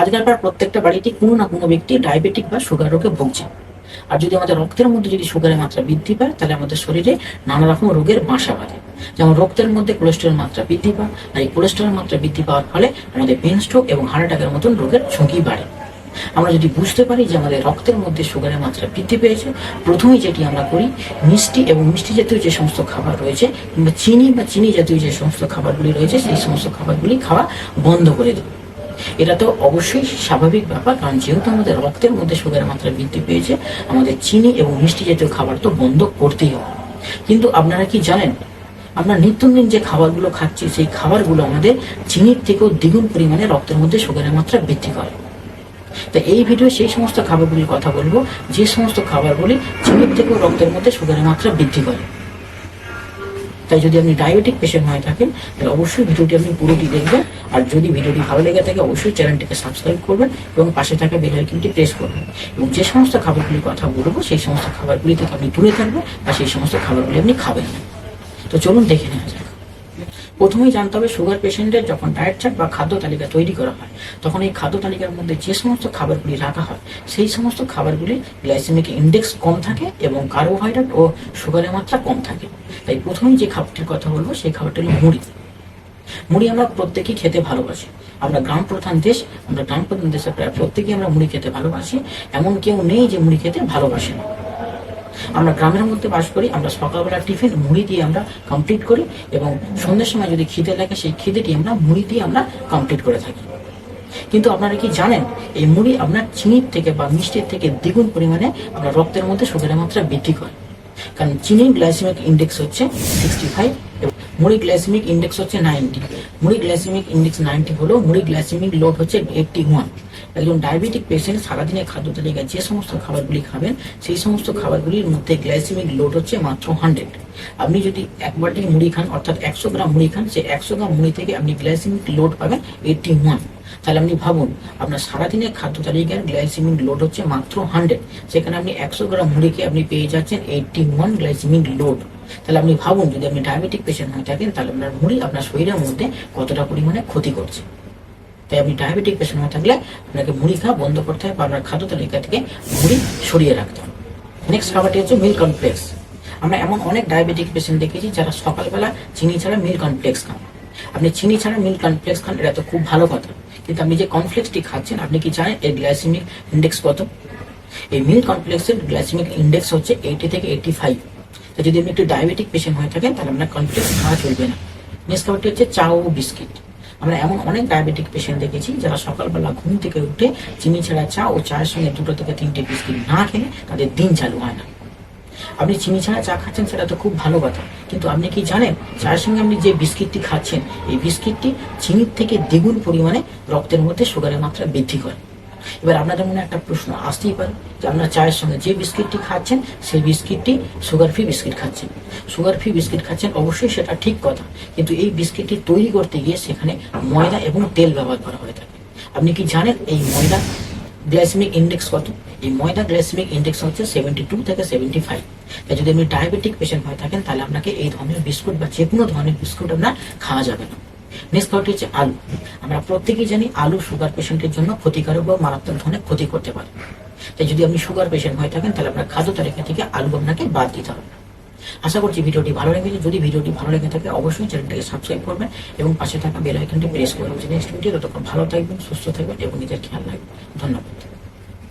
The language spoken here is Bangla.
আজকালকার প্রত্যেকটা বাড়িতে কোনো না কোনো ব্যক্তি ডায়াবেটিক বা সুগার রোগে ভুগছে। আর যদি আমাদের রক্তের মধ্যে যদি সুগারের মাত্রা বৃদ্ধি পায়, তাহলে আমাদের শরীরে নানা রকম রোগের বাসা বাঁধে। যেমন রক্তের মধ্যে কোলেস্ট্রল মাত্রা বৃদ্ধি পায় আর এই কোলেস্ট্রল মাত্রা বৃদ্ধি পাওয়ার ফলে আমাদের পেন স্ট্রোক এবং হার্ট অ্যাটাকের মতন রোগের ঝুঁকি বাড়ে। আমরা যদি বুঝতে পারি যে আমাদের রক্তের মধ্যে সুগারের মাত্রা বৃদ্ধি পেয়েছে, প্রথমেই যেটি আমরা করি, মিষ্টি এবং মিষ্টি জাতীয় যে সমস্ত খাবার রয়েছে, কিংবা চিনি বা চিনি জাতীয় যে সমস্ত খাবারগুলি রয়েছে, সেই সমস্ত খাবারগুলি খাওয়া বন্ধ করে দেবো এটা তো অবশ্যই স্বাভাবিক ব্যাপার, কারণ যেহেতু আমাদের রক্তের মধ্যে সুগারের মাত্রা বৃদ্ধি পেয়েছে, আমাদের চিনি এবং মিষ্টি জাতীয় খাবার তো বন্ধ করতেই হবে। কিন্তু আপনারা কি জানেন আমরা নিত্যদিন যে খাবারগুলো খাচ্ছি, সেই খাবারগুলো আমাদের চিনির থেকেও দ্বিগুণ পরিমাণে রক্তের মধ্যে সুগারের মাত্রা বৃদ্ধি করে। তো এই ভিডিও সেই সমস্ত খাবারগুলির কথা বলব, যে সমস্ত খাবারগুলি চিনির থেকেও রক্তের মধ্যে সুগারের মাত্রা বৃদ্ধি করে। তাই যদি আপনি ডায়াবেটিক পেশেন্ট হয়ে থাকেন, তাহলে অবশ্যই ভিডিওটি আপনি পুরোটি দেখবেন। আর যদি ভিডিওটি ভালো লেগে থাকে, অবশ্যই চ্যানেলটিকে সাবস্ক্রাইব করবেন এবং পাশে থাকা বেল আইকনটি প্রেস করবেন। এবং যে সমস্ত খাবারগুলির কথা বলব, সেই সমস্ত খাবারগুলি থেকে আপনি দূরে থাকবেন আর সেই সমস্ত খাবারগুলি আপনি খাবেন না। তো চলুন দেখে নেওয়া যাক। প্রথমেই জানতে হবে সুগার পেশেন্টের যখন ডায়েট চার্ট বা খাদ্য তালিকা তৈরি করা হয়, তখন এই খাদ্য তালিকার মধ্যে যে সমস্ত খাবারগুলি রাখা হয়, সেই সমস্ত খাবারগুলি গ্লাইসেমিক ইন্ডেক্স কম থাকে এবং কার্বোহাইড্রেট ও সুগারের মাত্রা কম থাকে। তাই প্রথমেই যে খাবারটির কথা বলব, সেই খাবারটি হলো মুড়ি। মুড়ি আমরা প্রত্যেকেই খেতে ভালোবাসি। আমরা গ্রাম প্রধান দেশ, আমরা গ্রাম প্রধান দেশে প্রায় প্রত্যেকেই আমরা মুড়ি খেতে ভালোবাসি। এমন কেউ নেই যে মুড়ি খেতে ভালোবাসে না। আমরা গ্রামের মধ্যে বাস করি, আমরা সকালবেলা টিফিন, মুড়ি দিয়ে আমরা কমপ্লিট করি এবং সন্ধ্যের সময় যদি খিদে লাগে, সেই খিদেটি আমরা, মুড়ি দিয়ে আমরা কমপ্লিট করে থাকি। কিন্তু আপনারা কি জানেন, এই মুড়ি আপনার চিনির থেকে বা মিষ্টির থেকে দ্বিগুণ পরিমাণে আপনার রক্তের মধ্যে সুগারের মাত্রা বৃদ্ধি করে। কারণ চিনির গ্লাইসেমিক ইন্ডেক্স হচ্ছে সিক্সটি ফাইভ এবং মুড়ি গ্লাইসেমিক ইন্ডেক্স হচ্ছে নাইনটি মুড়ি গ্লাইসেমিক ইন্ডেক্স নাইনটি হলেও মুড়ি গ্লাইসেমিক লোড হচ্ছে এইটটি ওয়ান একজন ডায়াবেটিক পেশেন্ট সারাদিনের খাদ্য তালিকায় যে সমস্ত খাবারগুলি খাবেন, সেই সমস্ত খাবারগুলির মধ্যে গ্লাইসেমিক লোড হচ্ছে মাত্র হান্ড্রেড আপনি যদি এক বাটি মুড়ি খান, অর্থাৎ একশো গ্রাম মুড়ি খান, সেই একশো গ্রাম মুড়ি থেকে আপনি গ্লাইসেমিক লোড পাবেন এইটটি ওয়ান তাহলে আপনি ভাবুন, আপনার সারাদিনের খাদ্য তালিকার গ্লাইসেমিক লোড হচ্ছে মাত্র হান্ড্রেড সেখানে আপনি একশো গ্রাম মুড়িকে আপনি পেয়ে যাচ্ছেন এইটটি ওয়ান গ্লাইসেমিক লোড তাহলে আপনি ভাবুন, যদি আপনি ডায়াবেটিক পেশেন্ট হয়ে থাকেন, তাহলে আপনার মুড়ি আপনার শরীরের মধ্যে কতটা পরিমাণে ক্ষতি করছে। তাই আপনি ডায়াবেটিক পেশেন্ট হয়ে থাকলে আপনাকে মুড়ি খাওয়া বন্ধ করতে হবে বা আপনার খাদ্য তালিকা থেকে মুড়ি সরিয়ে রাখতে হবে। নেক্সট খাবারটি হচ্ছে মিল্ক কমপ্লেক্স আমরা এমন অনেক ডায়াবেটিক পেশেন্ট দেখেছি যারা সকালবেলা চিনি ছাড়া মিল্ক কমপ্লেক্স খান। আপনি চিনি ছাড়া মিল্ক কমপ্লেক্স খান, এটা তো খুব ভালো কথা। কিন্তু আপনি যে কমপ্লেক্সটি খাচ্ছেন, আপনি কি জানেন এর গ্লাইসেমিক ইন্ডেক্স কত? এই মিল্ক কমপ্লেক্সের গ্লাইসেমিক ইন্ডেক্স হচ্ছে এইটি থেকে এইটি ফাইভ তো যদি আপনি একটু ডায়াবেটিক পেশেন্ট হয়ে থাকেন, তাহলে আপনার কমপ্লেক্স খাওয়া চলবে না। নেক্সট খাবারটি হচ্ছে চা ও বিস্কিট। আমরা এমন অনেক ডায়াবেটিক পেশেন্ট দেখেছি যারা সকালবেলা ঘুম থেকে উঠে চিনি ছাড়া চা ও চায়ের সঙ্গে দুটো থেকে তিনটে বিস্কিট না খেলে তাদের দিন চালু হয় না। আপনি চিনি ছাড়া চা খাচ্ছেন সেটা তো খুব ভালো কথা। কিন্তু আপনি কি জানেন, চায়ের সঙ্গে আপনি যে বিস্কিটটি খাচ্ছেন, এই বিস্কিটটি চিনির থেকে দ্বিগুণ পরিমাণে রক্তের মধ্যে সুগারের মাত্রা বৃদ্ধি করে। এবার আপনাদের মনে একটা প্রশ্ন আসতেই পারে যে আপনার চায়ের সঙ্গে যে বিস্কিটটি খাচ্ছেন, সেই বিস্কিটটি সুগার ফ্রি বিস্কিট খাচ্ছেন। সুগার ফ্রি বিস্কিট খাচ্ছেন অবশ্যই সেটা ঠিক কথা, কিন্তু এই বিস্কিটটি তৈরি করতে গিয়ে সেখানে ময়দা এবং তেল ব্যবহার করা হয়ে থাকে। আপনি কি জানেন এই ময়দা গ্লাইসেমিক ইন্ডেক্স কত? এই ময়দা গ্লাইসেমিক ইন্ডেক্স হচ্ছে সেভেন্টি টু থেকে সেভেন্টি ফাইভ তাই যদি আপনি ডায়াবেটিক পেশেন্ট হয়ে থাকেন, তাহলে আপনাকে এই ধরনের বিস্কুট বা যে কোনো ধরনের বিস্কুট আপনার খাওয়া যাবে না। নেক্সট খাবারটি হচ্ছে আলু। আমরা প্রত্যেকেই জানি আলু সুগার পেশেন্টের জন্য ক্ষতিকারক বা মারাত্মক ধরনের ক্ষতি করতে পারে। তাই যদি আপনি সুগার পেশেন্ট হয়ে থাকেন, তাহলে আপনার খাদ্য তালিকা থেকে আলু আপনাকে বাদ দিতে হবে। আশা করছি ভিডিওটি ভালো লেগেছে। যদি ভিডিওটি ভালো লেগে থাকে, অবশ্যই চ্যানেলটাকে সাবস্ক্রাইব করবেন এবং পাশে থাকা বেল আইকনটি প্রেস করবেন নেক্সট ভিডিও ততক্ষণ ভালো থাকবেন, সুস্থ থাকবেন এবং নিজের খেয়াল রাখবেন।